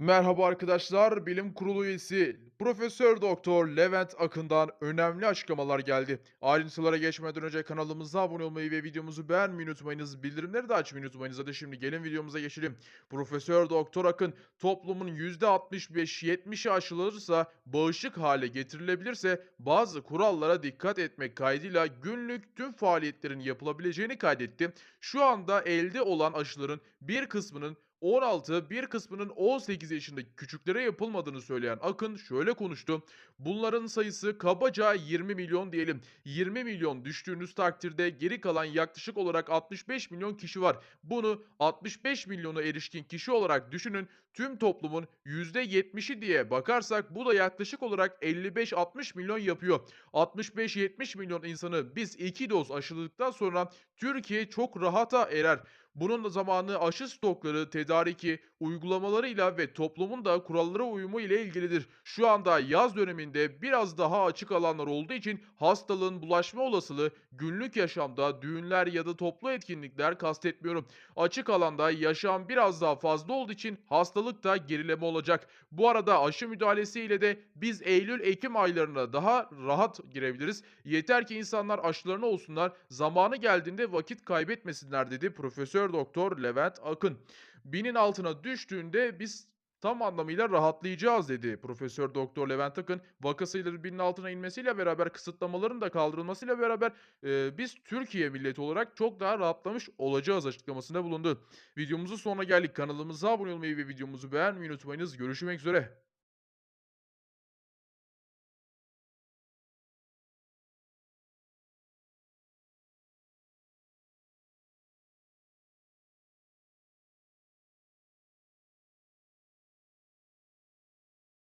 Merhaba arkadaşlar, Bilim Kurulu üyesi Profesör Doktor Levent Akın'dan önemli açıklamalar geldi. Ayrıntılara geçmeden önce kanalımıza abone olmayı ve videomuzu beğenmeyi unutmayınız. Bildirimleri de açmayı unutmayınız. Hadi şimdi gelin videomuza geçelim. Profesör Doktor Akın, toplumun %65-70'i aşılanırsa, bağışık hale getirilebilirse bazı kurallara dikkat etmek kaydıyla günlük tüm faaliyetlerin yapılabileceğini kaydetti. Şu anda elde olan aşıların bir kısmının 16, bir kısmının 18 yaşındaki küçüklere yapılmadığını söyleyen Akın şöyle konuştu. Bunların sayısı kabaca 20 milyon diyelim. 20 milyon düştüğünüz takdirde geri kalan yaklaşık olarak 65 milyon kişi var. Bunu 65 milyona erişkin kişi olarak düşünün. Tüm toplumun %70'i diye bakarsak bu da yaklaşık olarak 55-60 milyon yapıyor. 65-70 milyon insanı biz 2 doz aşıladıktan sonra Türkiye çok rahata erer. Bunun zamanı aşı stokları, tedariki, uygulamalarıyla ve toplumun da kurallara uyumu ile ilgilidir. Şu anda yaz döneminde biraz daha açık alanlar olduğu için hastalığın bulaşma olasılığı günlük yaşamda düğünler ya da toplu etkinlikler kastetmiyorum. Açık alanda yaşam biraz daha fazla olduğu için hastalık da gerileme olacak. Bu arada aşı müdahalesiyle de biz Eylül-Ekim aylarına daha rahat girebiliriz. Yeter ki insanlar aşılarını olsunlar, zamanı geldiğinde vakit kaybetmesinler dedi Profesör Doktor Levent Akın. Binin altına düştüğünde biz tam anlamıyla rahatlayacağız dedi Profesör Doktor Levent Akın. Vaka sayıları binin altına inmesiyle beraber kısıtlamaların da kaldırılmasıyla beraber e, biz Türkiye milleti olarak çok daha rahatlamış olacağız açıklamasında bulundu. Videomuzun sonuna geldik. Kanalımıza abone olmayı ve videomuzu beğenmeyi unutmayınız. Görüşmek üzere.